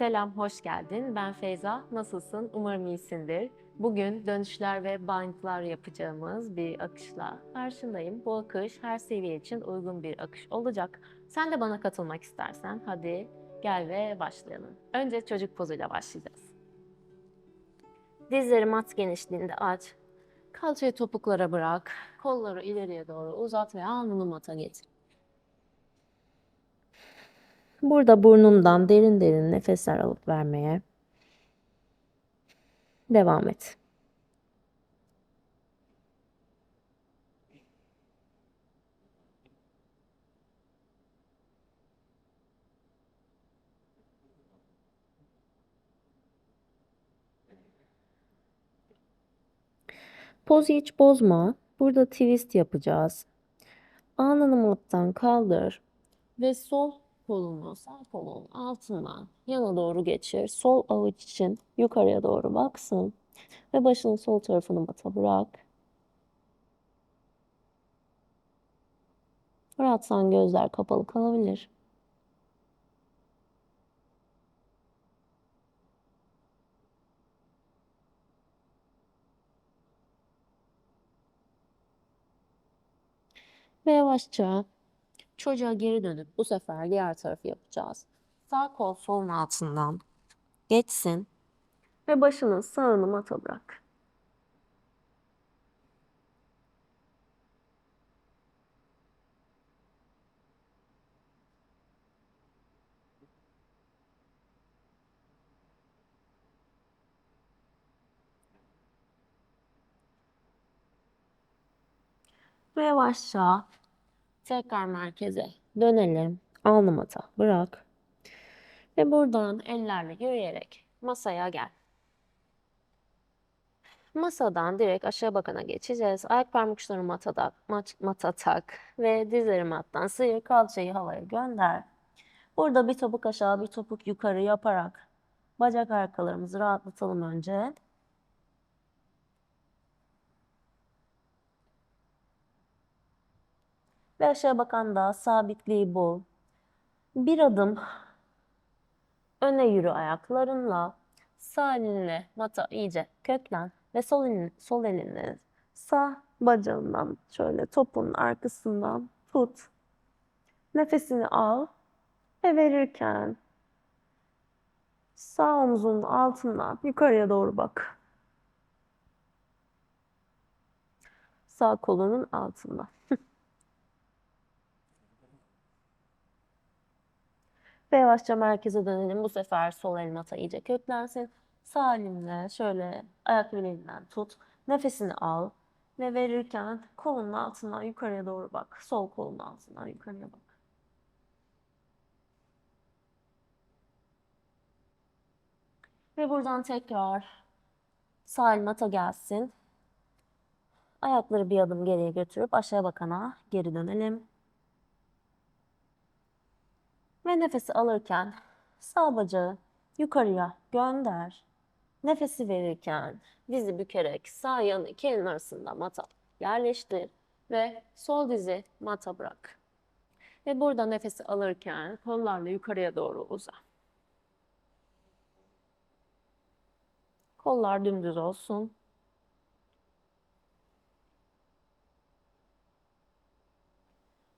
Selam, hoş geldin. Ben Feyza. Nasılsın? Umarım iyisindir. Bugün dönüşler ve bindlar yapacağımız bir akışla karşındayım. Bu akış her seviye için uygun bir akış olacak. Sen de bana katılmak istersen hadi gel ve başlayalım. Önce çocuk pozuyla başlayacağız. Dizleri mat genişliğinde aç. Kalçayı topuklara bırak. Kolları ileriye doğru uzat ve alnını mata getir. Burada burnundan derin derin nefesler alıp vermeye devam et. Pozu hiç bozma. Burada twist yapacağız. Alnını mattan kaldır ve sol kolunu sağ kolun altından yana doğru geçir. Sol avuç için yukarıya doğru baksın ve başının sol tarafını mata bırak. Rahatsan gözler kapalı kalabilir. Ve yavaşça çocuğa geri dönüp bu sefer diğer tarafı yapacağız. Sağ kol solun altından geçsin ve başının sağını mata bırak. Ve yavaşça tekrar merkeze dönelim. Alnı mata bırak. Ve buradan ellerle yürüyerek masaya gel. Masadan direkt aşağı bakana geçeceğiz. Ayak parmak uçları matada, mat, mata tak ve dizleri mattan sıyır, kalçayı havaya gönder. Burada bir topuk aşağı, bir topuk yukarı yaparak bacak arkalarımızı rahatlatalım önce. Ve aşağı bakan da sabitliği bul. Bir adım öne yürü ayaklarınla. Sağ elinle mata iyice köklen ve sol elini, sol elini sağ bacağından şöyle topun arkasından tut. Nefesini al ve verirken sağ omzunun altından yukarıya doğru bak. Sağ kolunun altından. Ve yavaşça merkeze dönelim. Bu sefer sol el mata iyice köklensin. Sağ elinle şöyle ayak bileğinden tut. Nefesini al. Ve verirken kolunun altından yukarıya doğru bak. Sol kolun altından yukarıya bak. Ve buradan tekrar sağ el mata gelsin. Ayakları bir adım geriye götürüp aşağı bakana geri dönelim. Ve nefesi alırken sağ bacağı yukarıya gönder. Nefesi verirken dizi bükerek sağ yanı iki elin arasında mata yerleştir ve sol dizi mata bırak. Ve burada nefesi alırken kollarla yukarıya doğru uza. Kollar dümdüz olsun.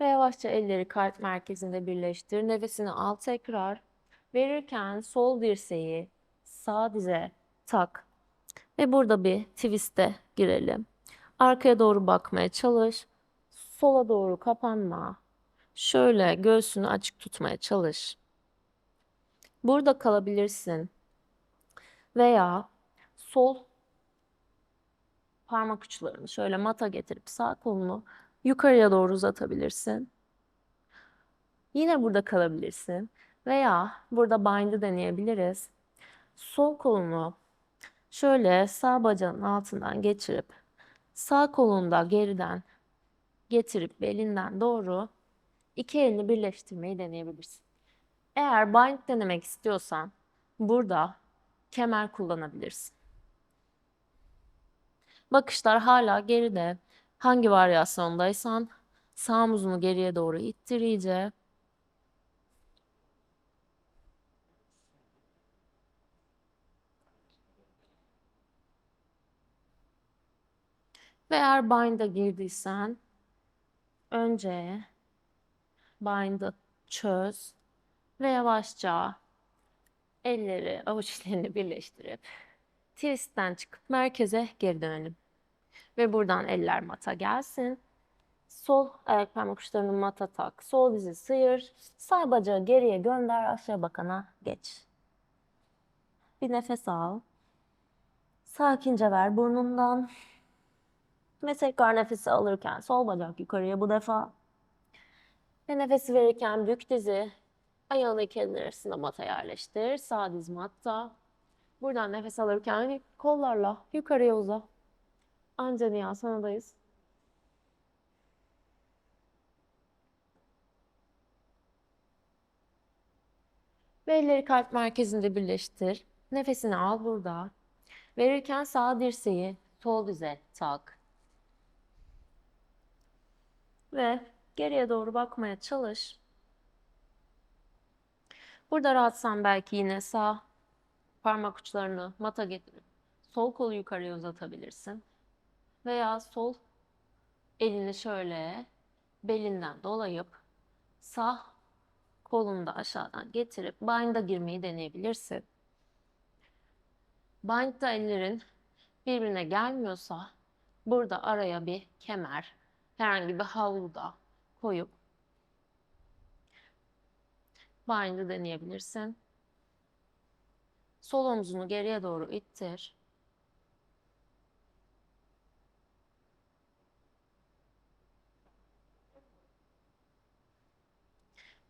Ve yavaşça elleri kalp merkezinde birleştir. Nefesini al tekrar. Verirken sol dirseği sağ dize tak. Ve burada bir twist'e girelim. Arkaya doğru bakmaya çalış. Sola doğru kapanma. Şöyle göğsünü açık tutmaya çalış. Burada kalabilirsin. Veya sol parmak uçlarını şöyle mata getirip sağ kolunu yukarıya doğru uzatabilirsin. Yine burada kalabilirsin. Veya burada bind'i deneyebiliriz. Sol kolunu şöyle sağ bacağın altından geçirip sağ kolunu da geriden getirip belinden doğru iki elini birleştirmeyi deneyebilirsin. Eğer bind denemek istiyorsan burada kemer kullanabilirsin. Bakışlar hala geride. Hangi varyasyondaysan sağ omuzunu geriye doğru ittir iyice. Ve eğer bind'a girdiysen önce bind'ı çöz ve yavaşça elleri avuçlarını birleştirip twist'ten çıkıp merkeze geri dönelim. Ve buradan eller mata gelsin. Sol ayak parmak uçlarını mata tak. Sol dizi sıyır. Sağ bacağı geriye gönder. Aşağı bakana geç. Bir nefes al. Sakince ver burnundan. Ve tekrar nefesi alırken sol bacak yukarıya bu defa. Ve nefesi verirken bük dizi. Ayağını iki arasında mata yerleştir. Sağ diz matta. Buradan nefes alırken kollarla yukarıya uza. Anca Nihan sanadayız. Ve elleri kalp merkezinde birleştir. Nefesini al burada. Verirken sağ dirseği sol dize tak. Ve geriye doğru bakmaya çalış. Burada rahatsan belki yine sağ parmak uçlarını mata getirip sol kolu yukarıya uzatabilirsin. Veya sol elini şöyle belinden dolayıp sağ kolunu da aşağıdan getirip bind'a girmeyi deneyebilirsin. Bind'da ellerin birbirine gelmiyorsa burada araya bir kemer, herhangi bir havlu da koyup bind'ı deneyebilirsin. Sol omzunu geriye doğru ittir.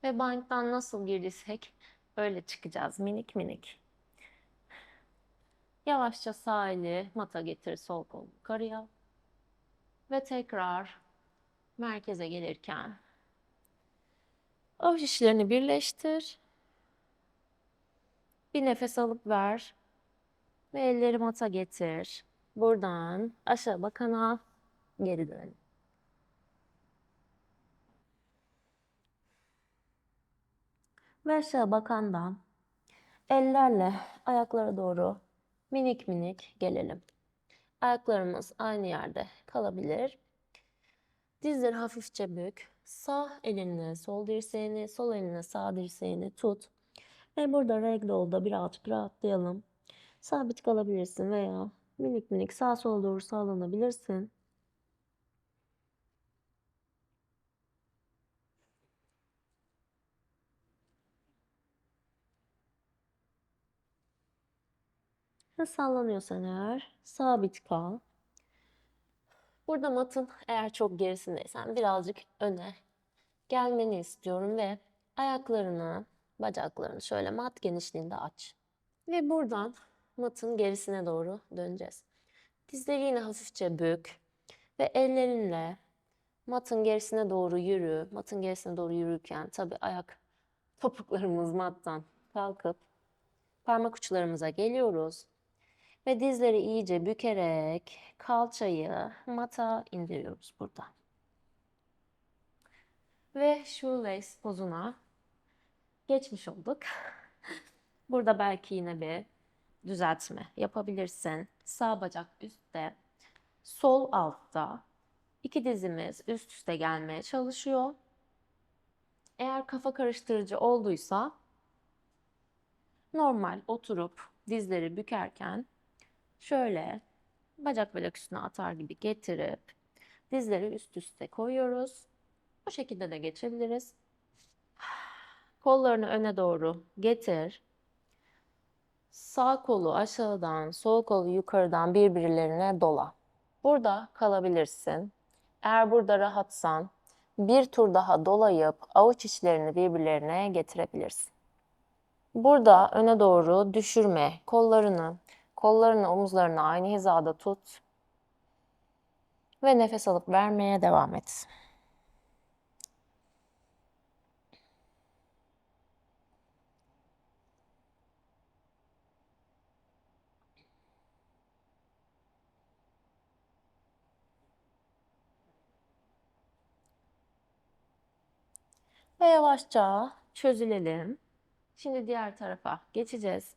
Ve bind'dan nasıl girdiysek öyle çıkacağız minik minik. Yavaşça sağ eli mata getir sol kol yukarıya. Ve tekrar merkeze gelirken avuç içlerini birleştir. Bir nefes alıp ver. Ve elleri mata getir. Buradan aşağı bakana geri dön. Ve aşağı bakandan ellerle ayaklara doğru minik minik gelelim. Ayaklarımız aynı yerde kalabilir. Dizleri hafifçe bük. Sağ elinle sol dirseğini, sol elinle sağ dirseğini tut. Ve burada ragdoll'da birazcık rahatlayalım. Sabit kalabilirsin veya minik minik sağ sola doğru sallanabilirsin. Ve sallanıyorsan eğer sabit kal. Burada matın eğer çok gerisindeysen birazcık öne gelmeni istiyorum ve ayaklarını, bacaklarını şöyle mat genişliğinde aç. Ve buradan matın gerisine doğru döneceğiz. Dizleri yine hafifçe bük ve ellerinle matın gerisine doğru yürü. Matın gerisine doğru yürürken tabi ayak topuklarımız mattan kalkıp parmak uçlarımıza geliyoruz. Ve dizleri iyice bükerek kalçayı mata indiriyoruz burada. Ve shoelace pozuna geçmiş olduk. Burada belki yine bir düzeltme yapabilirsin. Sağ bacak üstte, sol altta. İki dizimiz üst üste gelmeye çalışıyor. Eğer kafa karıştırıcı olduysa normal oturup dizleri bükerken şöyle bacak bacak üstüne atar gibi getirip dizleri üst üste koyuyoruz. Bu şekilde de geçebiliriz. Kollarını öne doğru getir. Sağ kolu aşağıdan, sol kolu yukarıdan birbirlerine dola. Burada kalabilirsin. Eğer burada rahatsan bir tur daha dolayıp avuç içlerini birbirlerine getirebilirsin. Burada öne doğru düşürme. Kollarını, kollarını omuzlarını aynı hizada tut. Ve nefes alıp vermeye devam et. Ve yavaşça çözülelim. Şimdi diğer tarafa geçeceğiz.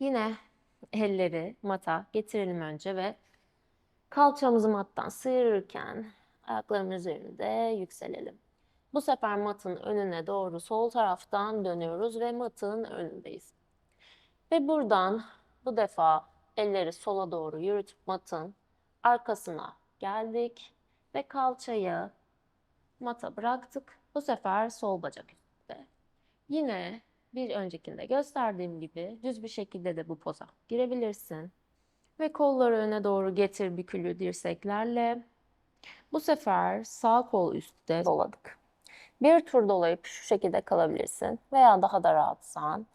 Yine elleri mata getirelim önce ve Kalçamızı mattan sıyırırken ayaklarımın üzerinde yükselelim. Bu sefer matın önüne doğru sol taraftan dönüyoruz ve matın önündeyiz. Ve buradan bu defa elleri sola doğru yürütüp matın arkasına geldik ve kalçayı mata bıraktık. Bu sefer sol bacak üstte. Yine bir öncekinde gösterdiğim gibi düz bir şekilde de bu poza girebilirsin. Ve kolları öne doğru getir bükülü dirseklerle. Bu sefer sağ kol üstte doladık. Bir tur dolayıp şu şekilde kalabilirsin veya daha da rahatsan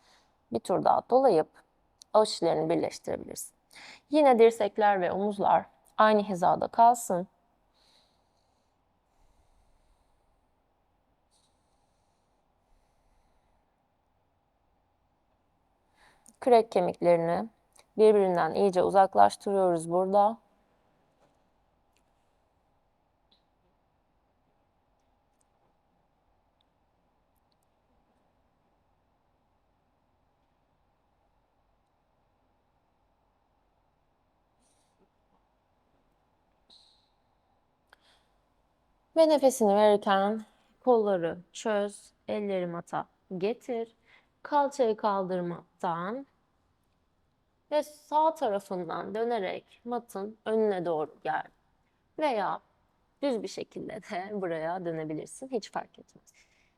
bir tur daha dolayıp avuç içlerini birleştirebilirsin. Yine dirsekler ve omuzlar aynı hizada kalsın. Kürek kemiklerini birbirinden iyice uzaklaştırıyoruz burada. Ve nefesini verirken kolları çöz, elleri mata getir. Kalçayı kaldırmaktan ve sağ tarafından dönerek matın önüne doğru gel. Veya düz bir şekilde de buraya dönebilirsin. Hiç fark etmez.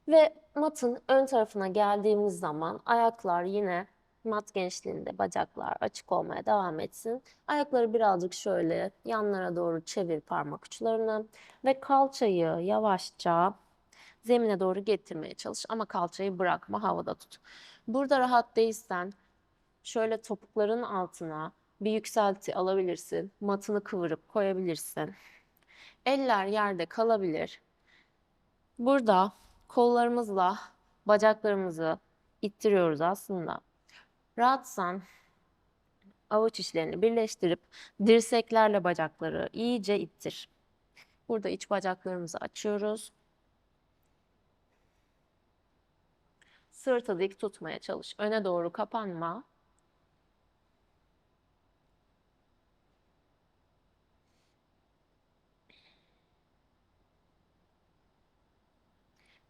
Ve matın ön tarafına geldiğimiz zaman ayaklar yine mat genişliğinde bacaklar açık olmaya devam etsin. Ayakları birazcık şöyle yanlara doğru çevir parmak uçlarını ve kalçayı yavaşça zemine doğru getirmeye çalış ama kalçayı bırakma havada tut. Burada rahat değilsen şöyle topukların altına bir yükselti alabilirsin. Matını kıvırıp koyabilirsin. Eller yerde kalabilir. Burada kollarımızla bacaklarımızı ittiriyoruz aslında. Rahatsan avuç içlerini birleştirip dirseklerle bacakları iyice ittir. Burada iç bacaklarımızı açıyoruz. Sırtı dik tutmaya çalış. Öne doğru kapanma.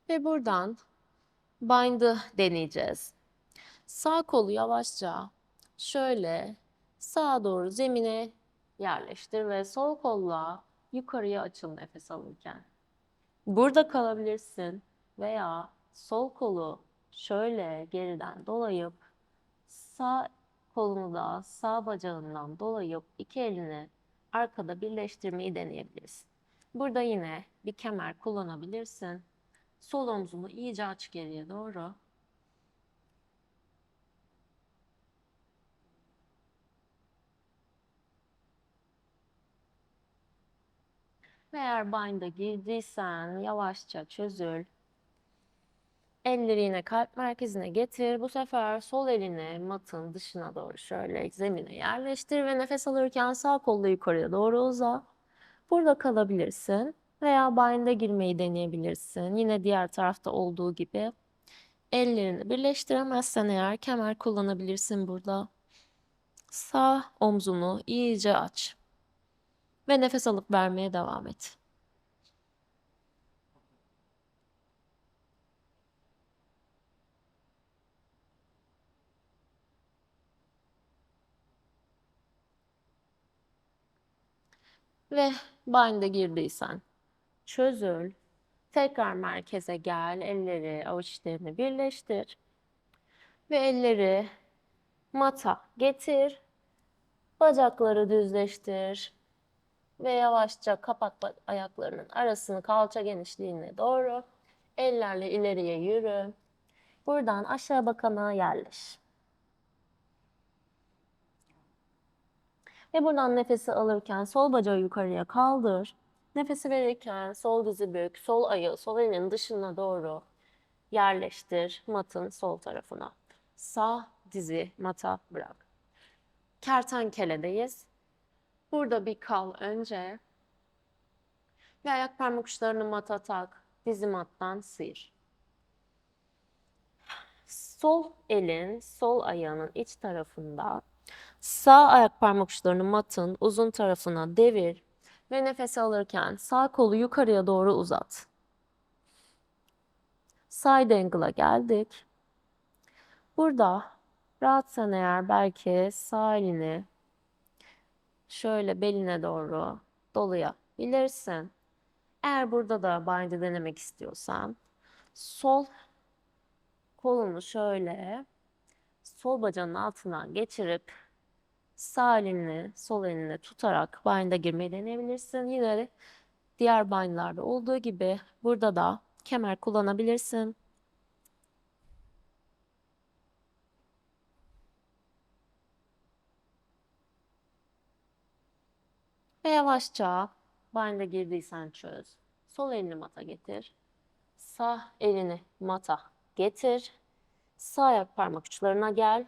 Ve buradan bind'ı deneyeceğiz. Sağ kolu yavaşça şöyle sağa doğru zemine yerleştir ve sol kolla yukarıya açıl nefes alırken. Burada kalabilirsin veya sol kolu şöyle geriden dolayıp sağ kolunu da sağ bacağından dolayıp iki elini arkada birleştirmeyi deneyebilirsin. Burada yine bir kemer kullanabilirsin. Sol omzunu iyice aç geriye doğru. Ve eğer bind'a girdiysen yavaşça çözül. Elleri yine kalp merkezine getir. Bu sefer sol elini matın dışına doğru şöyle zemine yerleştir ve nefes alırken sağ kolla yukarıya doğru uza. Burada kalabilirsin veya bind'a girmeyi deneyebilirsin. Yine diğer tarafta olduğu gibi. Ellerini birleştiremezsen eğer kemer kullanabilirsin burada. Sağ omzunu iyice aç. Ve nefes alıp vermeye devam et. Ve bind'e girdiysen çözül. Tekrar merkeze gel. Elleri, avuç içlerini birleştir. Ve elleri mata getir. Bacakları düzleştir. Ve yavaşça kapat ba- ayaklarının arasını kalça genişliğine doğru. Ellerle ileriye yürü. Buradan aşağı bakana yerleş. Ve buradan nefesi alırken sol bacağı yukarıya kaldır. Nefesi verirken sol dizi bük, sol ayağı sol elinin dışına doğru yerleştir matın sol tarafına. Sağ dizi mata bırak. Kertenkeledeyiz. Burada bir kal önce. Ve ayak parmak uçlarını mata tak. Dizi mattan sıyır. Sol elin sol ayağının iç tarafında Sağ ayak parmak uçlarını matın uzun tarafına devir ve nefes alırken sağ kolu yukarıya doğru uzat. Side angle'a geldik. Burada rahatsan eğer belki sağ elini şöyle beline doğru dolayabilirsin. Eğer burada da bind'i denemek istiyorsan sol kolunu şöyle sol bacağının altından geçirip sağ elini sol elini tutarak bind'a girmeyi deneyebilirsin. Yine diğer bind'larda olduğu gibi burada da kemer kullanabilirsin. Ve yavaşça bind'e girdiysen çöz. Sol elini mata getir. Sağ elini mata getir. Sağ ayak parmak uçlarına gel.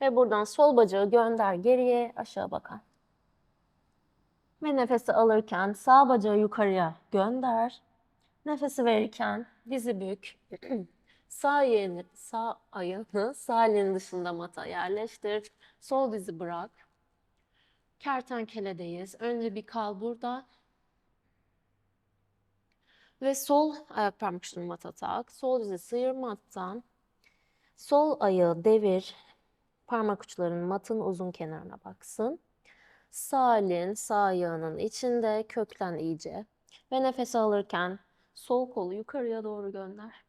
Ve buradan sol bacağı gönder geriye aşağı bakan. Ve nefesi alırken sağ bacağı yukarıya gönder. Nefesi verirken dizi bük. sağ yeğeni, sağ ayağını sağ elinin dışında mata yerleştir. Sol dizi bırak. Kertenkeledeyiz. Önce bir kal burada. Ve sol ayak parmak mata tak. Sol dizi sıyır mattan. Sol ayağı devir. Parmak uçların matın uzun kenarına baksın. Sağ elin sağ ayağının içinde köklen iyice. Ve nefes alırken sol kolu yukarıya doğru gönder.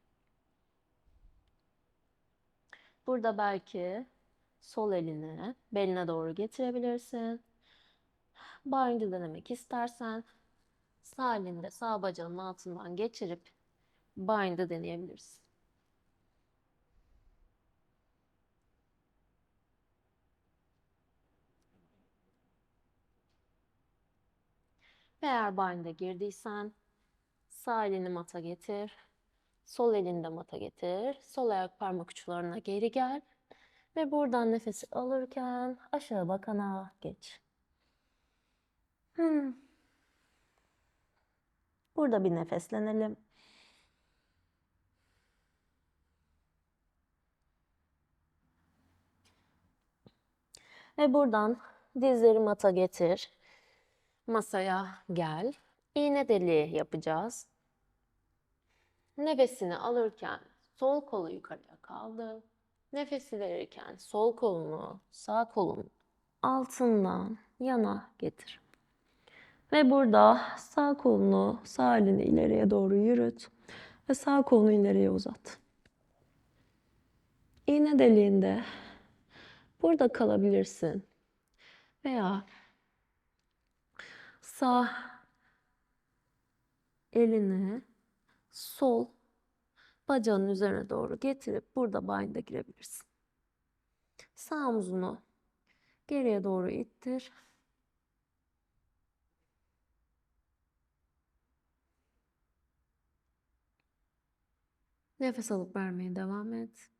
Burada belki sol elini beline doğru getirebilirsin. Bind'i denemek istersen sağ elinde sağ bacağının altından geçirip bind'i deneyebilirsin. Eğer bind'e girdiysen sağ elini mata getir. Sol elini de mata getir. Sol ayak parmak uçlarına geri gel. Ve buradan nefesi alırken aşağı bakana geç. Hmm. Burada bir nefeslenelim. Ve buradan dizleri mata getir. Masaya gel. İğne deliği yapacağız. Nefesini alırken sol kolu yukarıya kaldı. Nefesi verirken sol kolunu sağ kolun altından yana getir. Ve burada sağ kolunu, sağ elini ileriye doğru yürüt ve sağ kolunu ileriye uzat. İğne deliğinde burada kalabilirsin. Veya sağ elini sol bacağın üzerine doğru getirip burada bind'e girebilirsin. Sağ omzunu geriye doğru ittir. Nefes alıp vermeye devam et.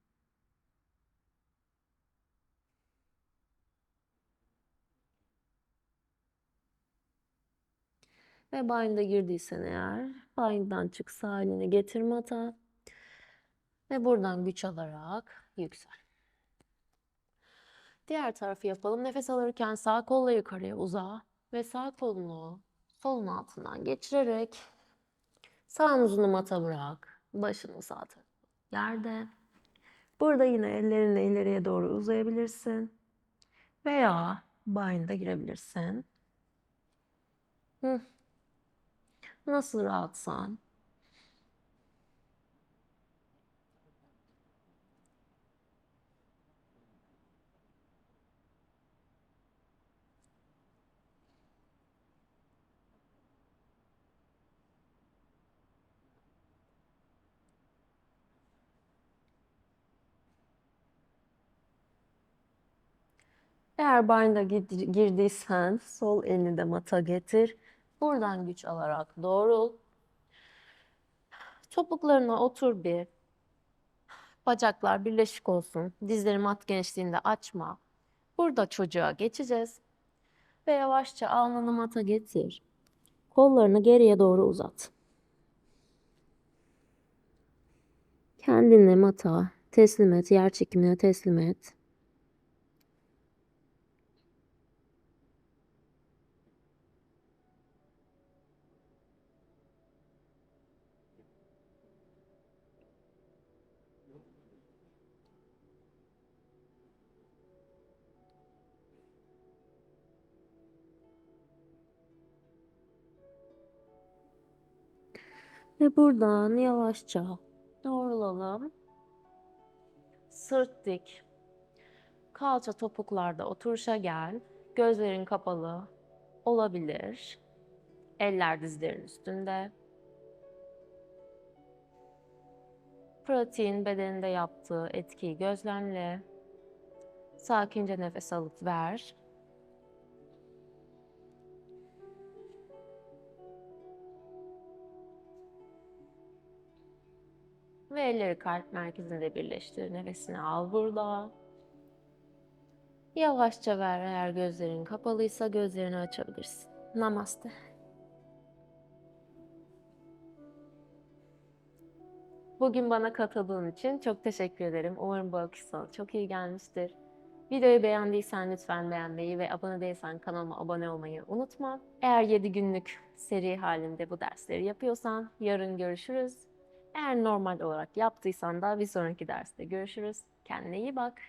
Ve bind'e girdiysen eğer bind'den çık sağ elini getir mata. Ve buradan güç alarak yüksel. Diğer tarafı yapalım. Nefes alırken sağ kolla yukarıya uza ve sağ kolunu solun altından geçirerek sağ omzunu mata bırak. Başını sağ yerde. Burada yine ellerini ileriye doğru uzayabilirsin. Veya bind'a girebilirsin. Hı. Nasıl rahatsan. Eğer gid- girdiysen sol elini de mata getir. Buradan güç alarak doğrul. Topuklarına otur bir. Bacaklar birleşik olsun. Dizleri mat genişliğinde açma. Burada çocuğa geçeceğiz. Ve yavaşça alnını mata getir. Kollarını geriye doğru uzat. Kendini mata teslim et, yer çekimine teslim et. Ve buradan yavaşça doğrulalım. Sırt dik. Kalça topuklarda oturuşa gel. Gözlerin kapalı olabilir. Eller dizlerin üstünde. Pratiğin bedeninde yaptığı etkiyi gözlemle. Sakince nefes alıp ver. Ve elleri kalp merkezinde birleştir. Nefesini al burada. Yavaşça ver eğer gözlerin kapalıysa gözlerini açabilirsin. Namaste. Bugün bana katıldığın için çok teşekkür ederim. Umarım bu akış sana çok iyi gelmiştir. Videoyu beğendiysen lütfen beğenmeyi ve abone değilsen kanalıma abone olmayı unutma. Eğer 7 günlük seri halinde bu dersleri yapıyorsan yarın görüşürüz. Eğer normal olarak yaptıysan da bir sonraki derste görüşürüz. Kendine iyi bak.